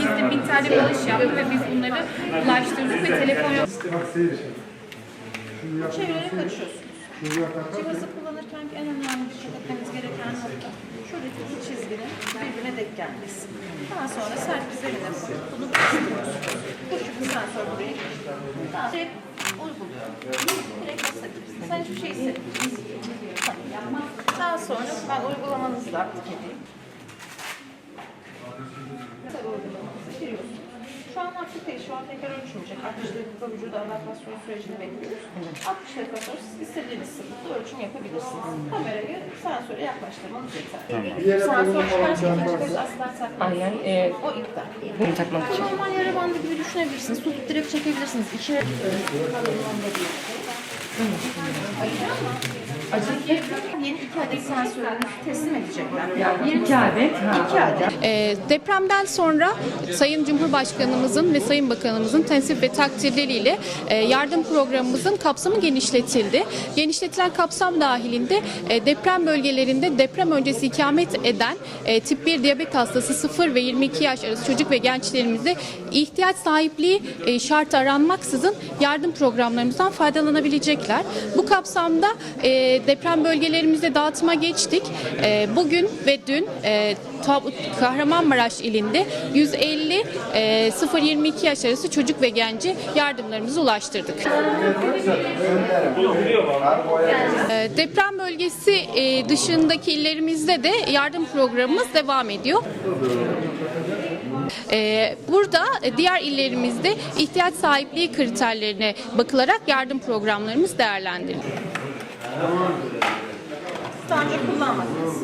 gizli bir tane bağış yaptı ve biz bunları ulaştırdık ve telefon yok. Şunu yap. Cihazı kullanırken en önemli dikkat etmeniz gereken nokta şuradaki iki çizginin birbirine denk gelmesi. Daha sonra sert bir zemine koyup bunu bastırıyorsunuz. Bu çünkü sensör buraya giriyor. Daha direkt uyguluyor. Direkt basabilirsiniz. Sen hiçbir şey. Tamam. Daha sonra ben uygulamanızı da aktif edeyim. An aktif değil, şu an tekrar ölçmeyecek. 60 dakika vücuda adaptasyon sürecini bekliyoruz. 60 dakika sonra siz istediğiniz sıklıkta ölçüm yapabilirsiniz. Kamerayı sensöre yaklaştırmanız yeter. Bir yere Sensör can kaç varsa. asla takmayın. Ay ay e, O iptal. bunu takmak için. Normal yara bandı gibi düşünebilirsiniz. Tutup direkt çekebilirsiniz. Yeni iki adet sensörünüzü teslim edecekler. Yeni İki adet. Ha. iki adet. Ee, depremden sonra Sayın Cumhurbaşkanımızın ve Sayın Bakanımızın tensip ve takdirleriyle e, yardım programımızın kapsamı genişletildi. Genişletilen kapsam dahilinde e, deprem bölgelerinde deprem öncesi ikamet eden e, tip 1 diyabet hastası 0 ve 22 yaş arası çocuk ve gençlerimizde ihtiyaç sahipliği e, şartı aranmaksızın yardım programlarımızdan faydalanabilecekler. Bu kapsamda e, deprem bölgelerimizde dağıtıma geçtik. E, bugün ve dün e, Kahramanmaraş ilinde 150 e, 0-22 yaş arası çocuk ve genci yardımlarımızı ulaştırdık. E, deprem bölgesi e, dışındaki illerimizde de yardım programımız devam ediyor. E, burada diğer illerimizde ihtiyaç sahipliği kriterlerine bakılarak yardım programlarımız değerlendiriliyor. Önce kullanmadınız.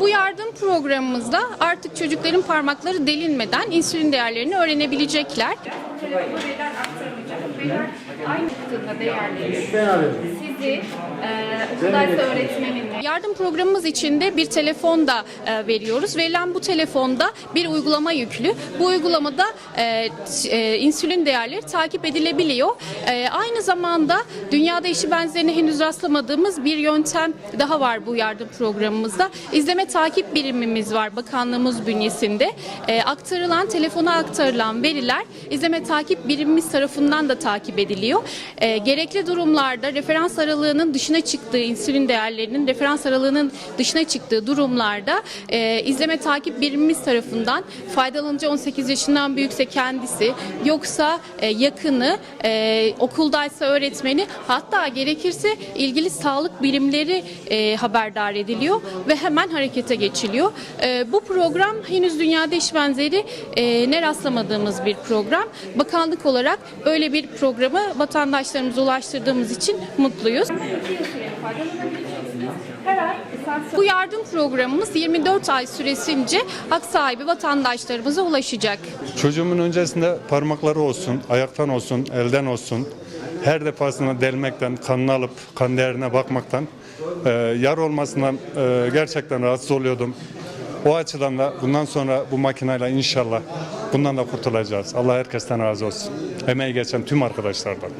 Bu yardım programımızda artık çocukların parmakları delinmeden insülin değerlerini öğrenebilecekler. Aktarılacak. Aynı noktada değerleri sizi e, okuldaysa. Yardım programımız içinde bir telefon da e, veriyoruz. Verilen bu telefonda bir uygulama yüklü. Bu uygulamada e, e, insülin değerleri takip edilebiliyor. E, aynı zamanda dünyada eşi benzerine henüz rastlamadığımız bir yöntem daha var bu yardım programımızda. İzleme takip birimimiz var bakanlığımız bünyesinde. E, aktarılan, telefona aktarılan veriler izleme takip birimimiz tarafından da takip ediliyor. E, gerekli durumlarda referans aralığının dışına çıktığı insülin değerlerinin referans aralığının dışına çıktığı durumlarda e, izleme takip birimimiz tarafından faydalanıcı 18 yaşından büyükse kendisi yoksa e, yakını e, okuldaysa öğretmeni hatta gerekirse ilgili sağlık birimleri e, haberdar ediliyor ve hemen harekete geçiliyor. E, bu program henüz dünyada eş benzeri e, ne rastlamadığımız bir program. Bakanlık olarak böyle bir programı vatandaşlarımıza ulaştırdığımız için mutluyuz. Bu yardım programımız 24 ay süresince hak sahibi vatandaşlarımıza ulaşacak. Çocuğumun öncesinde parmakları olsun, ayaktan olsun, elden olsun. Her defasında delmekten, kanını alıp kan değerine bakmaktan, e, yar olmasından e, gerçekten rahatsız oluyordum. O açıdan da bundan sonra bu makineyle inşallah bundan da kurtulacağız. Allah herkesten razı olsun. Emeği geçen tüm arkadaşlardan.